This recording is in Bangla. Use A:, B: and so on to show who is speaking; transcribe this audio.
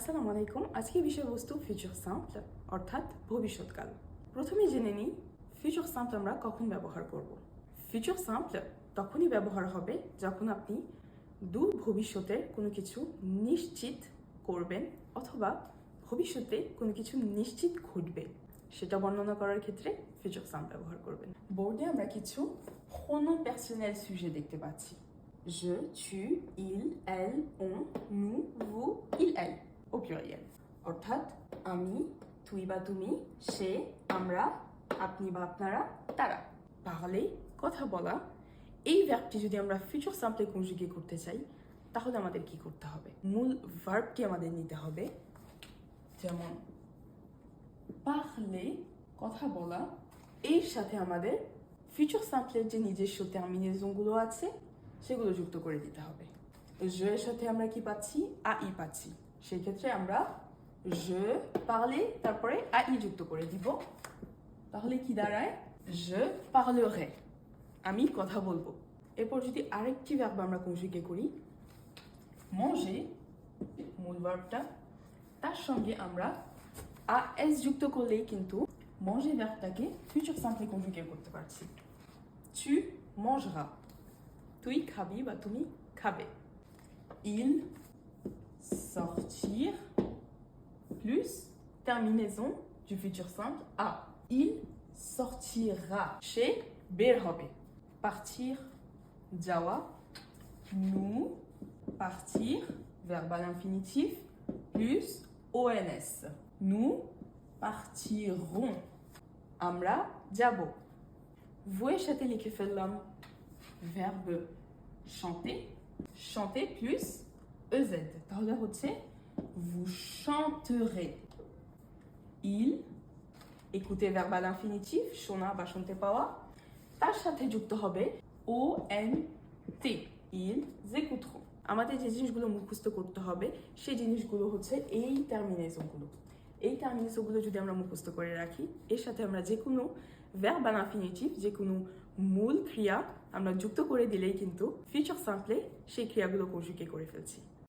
A: আসসালামু আলাইকুম। আজকে বিষয়বস্তু ফিউচার সাম্পল অর্থাৎ ভবিষ্যৎকাল। প্রথমে জেনে নিই ফিউচার সাম্পল আমরা কখন ব্যবহার করব। ফিউচার সাম্পল তখনই ব্যবহার হবে যখন আপনি দূর ভবিষ্যতের কোনো কিছু নিশ্চিত করবেন অথবা ভবিষ্যতে কোনো কিছু নিশ্চিত ঘটবে। সেটা বর্ণনা করার ক্ষেত্রে ফিউচার সাম ব্যবহার করবেন। বোর্ডে আমরা কিছু pronoms personnels sujet দেখতে পাচ্ছি। Je, tu, nous, vous, il, elle au অর্থাৎ আমি, তুই বা তুমি, সে, আমরা, আপনি বা আপনারা, তারা। তাহলে কথা বলা। এই ভার্বটি যদি আমরা ফিউচার সাম্পলে কনজুগে করতে চাই, তাহলে আমাদের কি করতে হবে? মূল ভার্বটি আমাদের নিতে হবে। যেমন পারলে কথা বলা। এর সাথে আমাদের ফিউচার সাম্পলের যে নিজস্ব টার্মিনেশনগুলো আছে, সেগুলো যুক্ত করে দিতে হবে। এর সাথে আমরা কি পাচ্ছি? আ, ই পাচ্ছি। সেই ক্ষেত্রে আমরা je parler তারপরে আই যুক্ত করে দিব। তাহলে কি দাঁড়ায়? je parlerai আমি কথা বলব। এরপর যদি আরেকটি ভার্ব আমরা কনজুগে করি, manger, মূল ভার্বটা তার সঙ্গে আমরা আস যুক্ত করলেই কিন্তু manger ভার্বটাকে ফিউচার সাম্পলে কনজুগে করতে পারছি। tu mangeras তুই খাবি বা তুমি খাবে। il sortir plus terminaison du futur simple A. Il sortira chez Berhobe. Partir, Jawa. Nous, partir, verbal infinitif, plus ONS. Nous partirons. Amra, diabo. Vous châtez les l'homme. Verbe chanter. Chanter plus EZ. Vous chanterez. Il, écoutez verbe à l'infinitif শোনা বা শুনতে পাওয়া তার সাথে যুক্ত হবে O N T ils écouteront. আমাদের যে জিনিসগুলো মুখস্থ করতে হবে সেই জিনিসগুলো হচ্ছে এই টার্মিনেশনগুলো এই টার্মিনেশনগুলো যদি আমরা মুখস্থ করে রাখি এর সাথে আমরা যে কোনো verbe à l'infinitif যে কোনো মূল ক্রিয়া আমরা যুক্ত করে দিলেই কিন্তু ফিউচার সাম্পলে সেই ক্রিয়াগুলো কৌশিকে করে ফেলছি